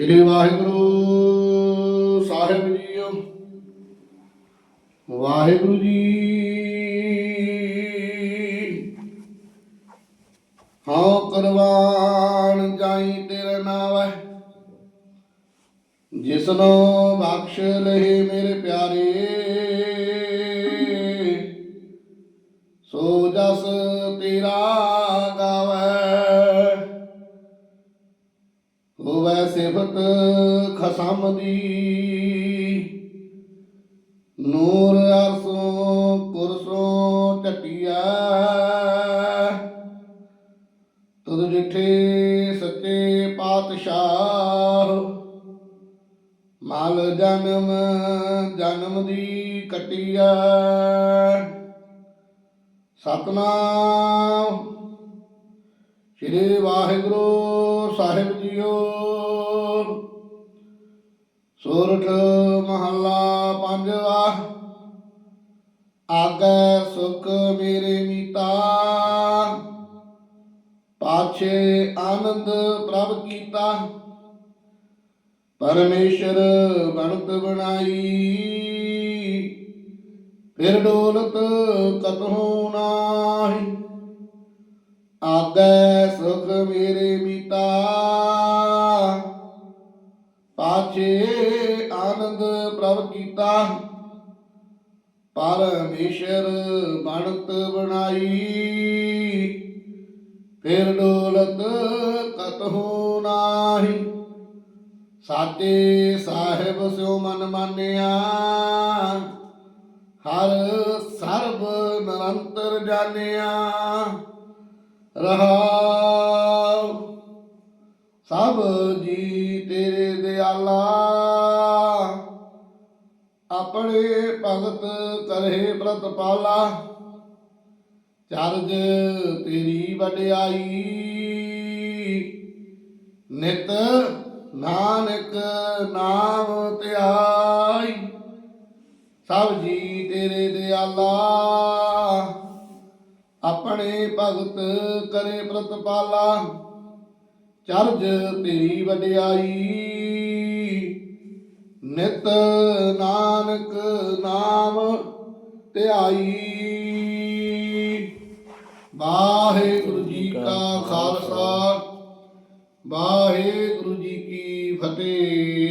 ਸ੍ਰੀ ਵਾਹਿਗੁਰੂ ਸਾਹਿਬ ਜੀਓ। ਵਾਹਿਗੁਰੂ ਜੀ। ਹਉ ਕਰਵਾਨ ਜਾਈ ਤੇਰੇ ਨਾਮ ਜਿਸਨੋ ਬਖਸ਼ ਲਹੇ ਮੇਰੇ ਪਿਆਰੇ। ਸੋ ਜਸ ਤੇਰਾ ਹੋਵੇ ਖਸਮ ਦੀ ਨੂਰ ਅਰਸੋਂ ਪੁਰਸੋਂ ਟਟਿਆ ਤੁਧ ਜਿਠੇ ਸੱਚੇ ਪਾਤਸ਼ਾਹ। ਮਲ ਜਨਮ ਜਨਮ ਦੀ ਕਟਿਆ। ਸਤਨਾਮ ਸ੍ਰੀ ਵਾਹਿਗੁਰੂ ਸਾਹਿਬ ਜੀਓ। ਸੋਰਠ ਮਹੱਲਾ ਪੰਜਵਾ, ਆਗੈ ਸੁਖ ਮੇਰੇ ਮੀਤਾ। ਪਾਛੇ ਆਨੰਦ ਪ੍ਰਭ ਕੀਤਾ। ਪਰਮੇਸ਼ਰ ਬਣਤ ਬਣਾਈ। ਫਿਰ ਡੋਲਤ ਕਤਹੂ ਨਾਹੀ ਆਗੈ ਸੁਖ ਮੇਰੇ ਮੀਤਾ। ਪਾਛੇ ਆਨੰਦ ਪ੍ਰਭ ਕੀਤਾ। ਪਰਮੇਸ਼ਰ ਬਣਤ ਬਣਾਈ। ਫਿਰ ਡੋਲਤ ਕਤਹੂ ਨਾਹੀ। ਸਾਚੇ ਸਾਹਿਬ ਸਿਓ ਮਨ ਮਾਨਿਆ। ਹਰ ਸਰਬ ਨਿਰੰਤਰ ਜਾਣਿਆ। ਰਹਾਉ। ਸਭ ਜੀ ਤੇਰੇ ਦਿਆਲਾ, ਆਪਣੇ ਭਗਤ ਕਰੇ ਪ੍ਰਤਪਾਲਾ, ਚਰਜ ਤੇਰੀ ਵਡਿਆਈ। ਨਿਤ ਨਾਨਕ ਨਾਮ ਧਿਆਈ। ਸਭ ਜੀ ਤੇਰੇ ਦਿਆਲਾ ਆਪਣੇ ਭਗਤ ਕਰੇ ਪ੍ਰਤਪਾਲਾ, ਚਰਜ ਤੇਰੀ ਵਡਿਆਈ। ਨਿਤ ਨਾਨਕ ਨਾਮ ਧਿਆਈ। ਵਾਹਿਗੁਰੂ ਜੀ ਕਾ ਖਾਲਸਾ, ਵਾਹਿਗੁਰੂ ਜੀ ਕੀ ਫਤਿਹ।